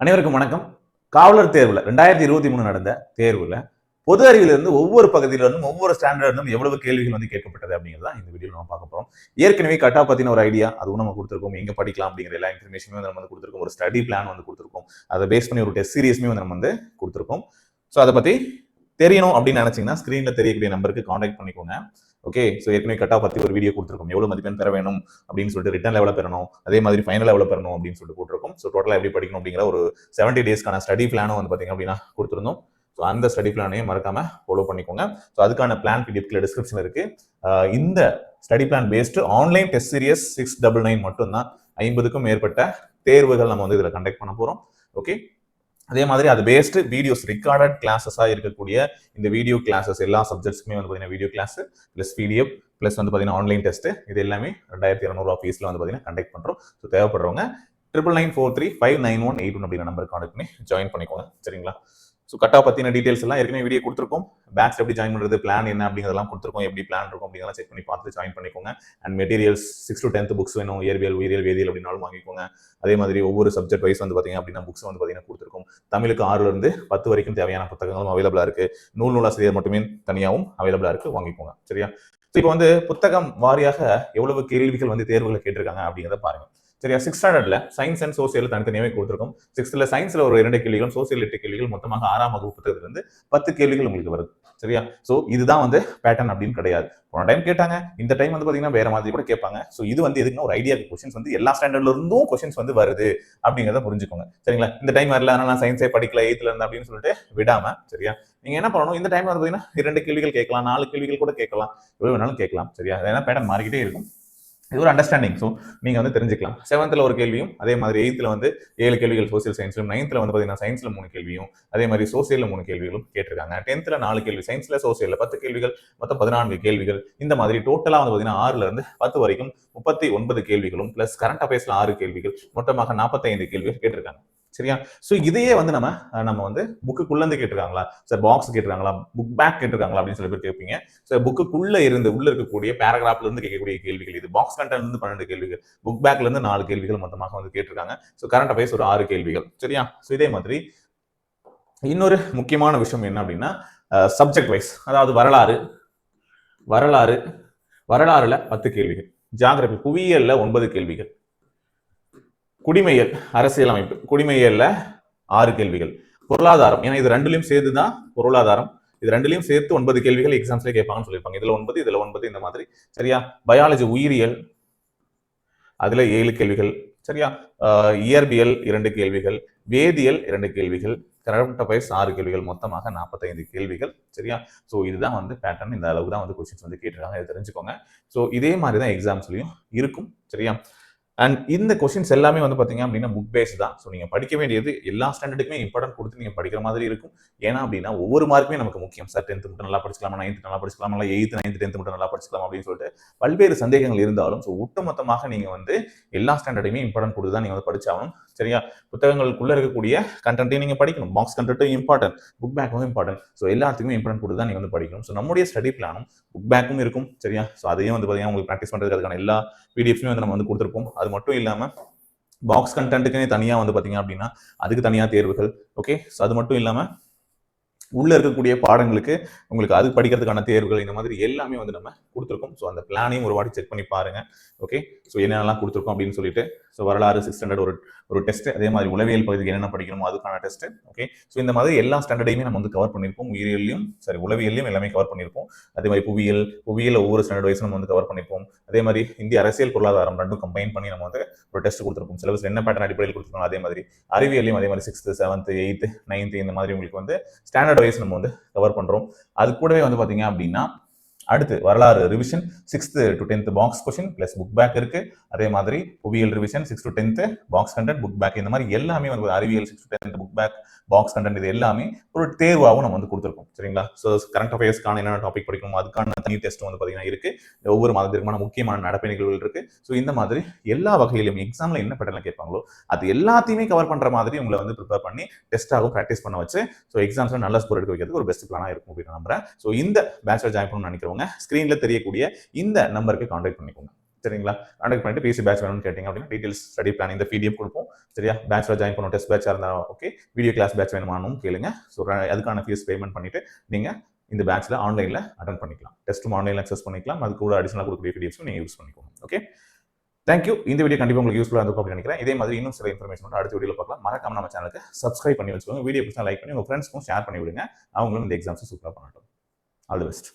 அனைவருக்கும் வணக்கம். காவலர் தேர்வில் ரெண்டாயிரத்தி இருபத்தி மூணு நடந்த தேர்வில் பொது அறிவிலிருந்து ஒவ்வொரு பகுதியிலிருந்தும் ஒவ்வொரு ஸ்டாண்டர்ட் எவ்வளவு கேள்விகள் வந்து கேட்கப்பட்டது அப்படிங்கிறது தான் இந்த வீடியோ நம்ம பார்க்க போகிறோம் ஏற்கனவே கட்டா பற்றின ஒரு ஐடியா அதுவும் நம்ம கொடுத்துருக்கோம். எங்கே படிக்கலாம் அப்படிங்கிற எல்லா இன்ஃபர்மேஷனுமே வந்து நம்ம வந்து கொடுத்துருக்கோம். ஒரு ஸ்டடி பிளான் வந்து கொடுத்துருக்கோம். அதை பேஸ் பண்ணி ஒரு டெஸ்ட் சீரியஸுமே வந்து நம்ம வந்து கொடுத்துருக்கோம். ஸோ அதை பற்றி தெரியணும் அப்படின்னு நினைச்சீங்கன்னா ஸ்க்ரீன்ல தெரியக்கூடிய நம்பருக்கு காண்டாக்ட் பண்ணிக்கோங்க. ஓகே ஸோ ஏற்கனவே கட்டா பத்தி ஒரு வீடியோ கொடுத்துருக்கோம். எவ்வளவு மதிப்பெண் பெற வேணும் அப்படின்னு சொல்லிட்டு ரிட்டன் லெவலில் பெறணும். அதே மாதிரி ஃபைனல் லெவலில் பெறணும் அப்படின்னு சொல்லிட்டு போட்டிருக்கோம். ஸோ டோட்டலாக எப்படி படிக்கணும் அப்படிங்கிற ஒரு செவன்டி டேஸ்க்கான ஸ்டடி பிளானும் வந்து பார்த்தீங்க அப்படின்னா கொடுத்துருந்தோம். ஸோ அந்த ஸ்டடி பிளானையும் மறக்காம ஃபாலோ பண்ணிக்கோங்க. ஸோ அதுக்கான பிளான் பிடிஎஃப்ல டிஸ்கிரிப்ஷன் இருக்கு. இந்த study plan based online test series six double nine மட்டும்தான் ஐம்பதுக்கும் மேற்பட்ட தேர்வுகள் நம்ம வந்து இதில் கண்டக்ட் பண்ண போகிறோம் ஓகே அதே மாதிரி அது பேஸ்டு வீடியோஸ் ரெக்கார்டட் கிளாஸஸாக இருக்கக்கூடிய இந்த வீடியோ கிளாஸஸ் எல்லா சப்ஜெக்ட்ஸ்க்குமே வந்து பார்த்தீங்கன்னா video class plus PDF plus வந்து பார்த்தீங்கன்னா ஆன்லைன் டெஸ்ட் இது எல்லாமே ரெண்டாயிரத்தி இரநூறுவா ஃபீஸில் வந்து பார்த்தீங்கன்னா கண்டக்ட் பண்ணுறோம் ஸோ தேவைப்படுறவங்க triple nine four three five nine one eight one அப்படிங்கிற நம்பர் கான்டெக்ட் பண்ணி ஜாயின் பண்ணிக்கோங்க. சரிங்களா? ஸோ கட்டா பற்றின டீட்டெயில்ஸ் எல்லாம் ஏற்கனவே வீடியோ கொடுத்துருக்கோம். பேட்ச் எப்படி ஜாயின் பண்ணுறது பிளான் என்ன அப்படிங்கிறதெல்லாம் கொடுத்துருக்கோம். எப்படி பிளான் இருக்கும் அப்படிங்கிறத செக் பண்ணி பார்த்து ஜாயின் பண்ணிக்கோங்க. And materials six to tenth books வேணும். இயற்பியல் உயிரியல் வேதியியல் அப்படின்னாலும் வாங்கிக்கோங்க. அதே மாதிரி ஒவ்வொரு சப்ஜெக்ட் வைஸ் வந்து பார்த்தீங்க அப்படின்னா புக்ஸ் வந்து பார்த்தீங்கன்னா கொடுத்துருக்கோம். தமிழுக்கு ஆறுலேருந்து பத்து வரைக்கும் தேவையான புத்தகங்களும் அவைலபிளாக இருக்கு. நூல் நூலாசிரியர் மட்டுமே தனியாகவும் அவைலபிளாக இருக்கு. வாங்கிக்கோங்க. சரியா? இப்போ வந்து புத்தகம் வாரியாக எவ்வளவு கேள்விகள் வந்து தேர்வுகளை கேட்டிருக்காங்க அப்படிங்கிறத பாருங்கள் சரியா? சிக்ஸ் ஸ்டாண்டர்ட்ல சயின்ஸ் அண்ட் சோசியல் தனித்தனியாவே கொடுத்துருக்கோம். சிக்ஸ்த்ல சயின்ஸ்ல ஒரு இரண்டு கேள்விகளும் சோசியல் எட்டு கேள்விகள் மொத்தமாக ஆறாம் வகுப்பு பத்து கேள்விகள் உங்களுக்கு வருது. சரியா? ஸோ இதுதான் வந்து பேட்டர்ன் அப்படின்னு கிடையாது. போன டைம் கேட்டாங்க. இந்த டைம் வந்து பார்த்தீங்கன்னா வேற மாதிரி கூட கேட்பாங்க. ஸோ இது வந்து எதுக்குன்னா ஒரு ஐடியா கொஸ்டின்ஸ் வந்து எல்லா ஸ்டாண்டர்ட்ல இருந்தும் கொஸ்டின்ஸ் வந்து வருது அப்படிங்கிறத புரிஞ்சுக்கோங்க. சரிங்களா? இந்த டைம் வரல அதனால நான் சயின்ஸே படிக்கல எயித்துல இருந்து அப்படின்னு சொல்லிட்டு விடாம சரியா? நீங்க என்ன பண்ணணும்? இந்த டைம் வந்து பார்த்தீங்கன்னா இரண்டு கேள்விகள் கேட்கலாம் நாலு கேள்விகள் கூட கேட்கலாம். எவ்வளவு வேணாலும் கேட்கலாம் சரியா? ஏன்னா பேட்டர்ன் மாறிக்கிட்டே இருக்கும். இது ஒரு அண்டர்ஸ்டாண்டிங் ஸோ நீங்கள் வந்து தெரிஞ்சுக்கலாம். செவன்த்தில் ஒரு கேள்வியும் அதே மாதிரி எயித்தில் வந்து ஏழு கேள்விகள் சோசியல் சயின்ஸ்லும் நைன்த்தில் வந்து பார்த்தீங்கன்னா சயின்ஸில் மூணு கேள்வியும் அதே மாதிரி சோசியலில் மூணு கேள்விகளும் கேட்டிருக்காங்க. டென்த்தில் நாலு கேள்வி சயின்ஸில் சோசியலில் பத்து கேள்விகள் மொத்தம் பதினான்கு கேள்விகள். இந்த மாதிரி டோட்டலாக வந்து பார்த்தீங்கன்னா ஆறுலேருந்து பத்து வரைக்கும் முப்பத்தி ஒன்பது கேள்விகளும் ப்ளஸ் கரண்ட் அஃபேர்ஸில் ஆறு கேள்விகள் மொத்தமாக நாற்பத்தைந்து கேள்விகள் கேட்டிருக்காங்க. சரியா? ஸோ இதையே வந்து நம்ம நம்ம வந்து புக்குக்குள்ளேருந்து கேட்டிருக்காங்களா? சார் பாக்ஸ் கேட்டிருக்காங்களா? புக் பேக் கேட்டிருக்காங்களா? அப்படின்னு சொல்லி பேர் கேட்பீங்க. ஸோ புக்குக்குள்ளே இருந்து உள்ள இருக்கக்கூடிய பேராகிராஃப்ல இருந்து கேட்கக்கூடிய கேள்விகள் இது. பாக்ஸ் கண்டென்ட்லேருந்து பன்னெண்டு கேள்விகள். புக் பேக்லேருந்து நாலு கேள்விகள் மொத்தமாக வந்து கேட்டிருக்காங்க. ஸோ கரண்ட் அஃபேர்ஸ் ஒரு ஆறு கேள்விகள். சரியா? ஸோ இதே மாதிரி இன்னொரு முக்கியமான விஷயம் என்ன அப்படின்னா சப்ஜெக்ட் வைஸ் அதாவது வரலாறு வரலாறு வரலாறுல பத்து கேள்விகள். ஜாகிரபி புவியியல்ல ஒன்பது கேள்விகள். குடிமையல் அரசியலமைப்பு. குடிமையல்ல ஆறு கேள்விகள். பொருளாதாரம். ஏன்னா இது ரெண்டுலையும் சேர்த்து தான் பொருளாதாரம். இது ரெண்டுலையும் சேர்த்து ஒன்பது கேள்விகள் எக்ஸாம்ஸ்ல கேட்பாங்கன்னு சொல்லியிருப்பாங்க. இதுல ஒன்பது இதுல ஒன்பது இந்த மாதிரி. சரியா? பயாலஜி உயிரியல். அதுல ஏழு கேள்விகள். சரியா? இயற்பியல் இரண்டு கேள்விகள். வேதியியல் இரண்டு கேள்விகள். கரண்ட் அஃபேர்ஸ் ஆறு கேள்விகள். மொத்தமாக நாற்பத்தைந்து கேள்விகள். சரியா? ஸோ இதுதான் வந்து பேட்டர்ன் இந்த அளவு தான் வந்து கொஸ்டின்ஸ் வந்து கேட்டிருக்காங்க. இதை தெரிஞ்சுக்கோங்க. ஸோ இதே மாதிரி தான் எக்ஸாம்ஸ்லையும் இருக்கும். சரியா? அண்ட் இந்த கொஷின்ஸ் எல்லாமே வந்து பார்த்தீங்க அப்படின்னா புக் பேஸ் தான். ஸோ நீங்கள் படிக்க வேண்டியது எல்லா ஸ்டாண்டர்டுக்குமே இம்பார்ட்டன்ட் கொடுத்து நீங்கள் படிக்கிற மாதிரி இருக்கும். ஏன்னா அப்படின்னா ஒவ்வொரு மார்க்குமே நமக்கு முக்கியம். சார் டென்த் மட்டும் நல்லா படிச்சிக்கலாமா? நைன்த் நல்லா படிச்சிக்கலாமா? இல்லை எயித்து நைன்த் டென்த் மட்டும் நல்லா படிச்சிக்கலாம்? அப்படின்னு சொல்லிட்டு பல்வேறு சந்தேகங்கள் இருந்தாலும் ஸோ ஒட்டுமொத்தமாக நீங்கள் வந்து எல்லா ஸ்டாண்டர்டையுமே இம்பார்ட்டன்ட் கொடுத்து தான் நீங்கள் வந்து படிச்சாகணும். சரியா? புத்தகங்களுக்குள்ள இருக்கக்கூடிய கண்டென்ட்டையும் நீங்கள் படிக்கணும். பாக்ஸ் கண்டென்ட்டும் இம்பார்ட்டன்ட் புக் பேக்கும் இம்பார்ட்டன்ட் ஸோ எல்லாத்துக்குமே இம்பார்ட்டன்ட் கொடுத்து தான் நீங்கள் வந்து படிக்கணும். ஸோ நம்முடைய ஸ்டடி பிளானும் புக் பேக்கும் இருக்கும். சரியா? ஸோ அதையும் வந்து பார்த்தீங்கன்னா உங்களுக்கு ப்ராக்டிஸ் பண்ணுறதுக்கு அதுக்கான எல்லா பிடிஎஃப்ஸுமே வந்து நம்ம வந்து கொடுத்துருப்போம். அது மட்டும் இல்லாமல் பாக்ஸ் கண்டென்ட்டுக்குனே தனியாக வந்து பார்த்தீங்க அப்படின்னா அதுக்கு தனியாக தேர்வுகள். ஓகே ஸோ அது மட்டும் இல்லாமல் உள்ளே இருக்கக்கூடிய பாடங்களுக்கு உங்களுக்கு அது படிக்கிறதுக்கான தேர்வுகள் இந்த மாதிரி எல்லாமே வந்து நம்ம கொடுத்துருக்கோம். ஸோ அந்த பிளானையும் ஒரு வாட்டி செக் பண்ணி பாருங்க. ஓகே ஸோ என்னென்னலாம் கொடுத்துருக்கோம் அப்படின்னு சொல்லிட்டு ஸோ வரலாறு சிக்ஸ் ஸ்டாண்டர்ட் ஒரு ஒரு டெஸ்ட் அதே மாதிரி உளவியல் பகுதிக்கு என்னென்ன படிக்கணுமோ அதுக்கான டெஸ்ட் ஓகே ஸோ இந்த மாதிரி எல்லா ஸ்டாண்டர்டையுமே நம்ம வந்து கவர் பண்ணியிருப்போம். உயிரியலையும் சரி உளவியலையும் எல்லாமே கவர் பண்ணியிருப்போம். அதே மாதிரி புவியியல் புவியியல் ஒவ்வொரு ஸ்டாண்டர்ட் வைஸ் நம்ம வந்து கவர் பண்ணியிருப்போம். அதே மாதிரி இந்திய அரசியல் பொருளாதாரம் ரெண்டும் கம்பைன் பண்ணி நம்ம வந்து ஒரு டெஸ்ட் கொடுத்துருப்போம் சிலபஸ் என்ன பேட்டர்ன் அடிப்படையில் கொடுத்துருக்கோம் அதே மாதிரி அறிவியலையும் அதே மாதிரி சிக்ஸ்த்து செவன்த்து எயித்து நைன்த்து இந்த மாதிரி உங்களுக்கு வந்து ஸ்டாண்டர்ட் வைஸ் நம்ம வந்து கவர் பண்ணுறோம் அது கூடவே வந்து பார்த்தீங்க அப்படின்னா அடுத்து வரலாறு revision sixth to tenth box question plus book back இருக்கு. அதே மாதிரி புவியியல் revision six to tenth box content book back இந்த மாதிரி எல்லாமே வந்து அறிவியல் six to tenth book back box content இது எல்லாமே ஒரு தேர்வாகவும் நம்ம வந்து கொடுத்துருக்கோம். சரிங்களா? ஸோ கரண்ட் அஃபேர்ஸ்க்கான என்னென்ன டாபிக் படிக்கணும் அதுக்கான தனி டெஸ்ட் வந்து பார்த்தீங்கன்னா இருக்கு. ஒவ்வொரு மாதத்திற்குமான முக்கியமான நடப்பு நிகழ்வுகள் இருக்கு. ஸோ இந்த மாதிரி எல்லா வகையிலும் எக்ஸாம்ல என்ன பேட்டர்ல கேட்பாங்களோ அது எல்லாத்தையுமே கவர் பண்ற மாதிரி உங்களை வந்து ப்ரிப்பேர் பண்ணி டெஸ்ட்டாகவும் ப்ராக்டிஸ் பண்ண வச்சு ஸோ எக்ஸாம்ஸ்ல நல்ல ஸ்கோர் எடுக்க வைக்கிறதுக்கு ஒரு பெஸ்ட் பிளானாக இருக்கும் அப்படின்னு நம்புறேன். ஸோ இந்த பேச்சுலர் ஜாயின் பண்ணணும்னு நினைக்கிறவங்க ஸ்க்ரீன்ல தெரியக்கூடிய இந்த நம்பருக்கு காண்டாக்ட் பண்ணிக்கோங்க. சரிங்களா? காண்டாக்ட் பண்ணிட்டு பிசி பேட்ச் வேணும்னு கேட்டிங்க அப்படின்னா டீடெயில்ஸ் ஸ்டடி பிளான் இந்த பிடிஎஃப் கொடுப்போம். சரியா? பேட்ச்ல ஜாயின் பண்ணணும் டெஸ்ட் பேட்சாக இருந்தால் ஓகே வீடியோ கிளாஸ் பேட்ச் வேணுமானும் கேளுங்க. ஸோ அதுக்கான ஃபீஸ் பேமெண்ட் பண்ணிட்டு நீங்க இந்த பேட்ச்ல ஆன்லைன்ல அட்டன் பண்ணிக்கலாம். டெஸ்ட்டும் ஆன்லைன்ல அக்சஸ் பண்ணிக்கலாம். அது கூட அடிஷனலாக கொடுக்கக்கூடிய பிடிஎஃப்ஸும் நீங்க யூஸ் பண்ணிக்கோங்க. ஓகே தேங்க்யூ இந்த வீடியோ கண்டிப்பாக உங்களுக்கு யூஸ்ஃபுல்லாக இருக்கும் அப்படின்னு நினைக்கிறேன். இதே மாதிரி இன்னும் சில இன்ஃபர்மேஷன் அடுத்த வீடியோ பார்க்கலாம். மறக்காம நம்ம சேனலுக்கு சப்ஸ்கிரைப் பண்ணி வச்சுக்கோங்க. வீடியோ பிடிச்சா லைக் பண்ணி உங்க ஃப்ரெண்ட்ஸ்க்கும் ஷேர் பண்ணி விடுங்க. அவங்களும் இந்த எக்ஸாம்ஸ் சூப்பராக பண்ணட்டும். All the best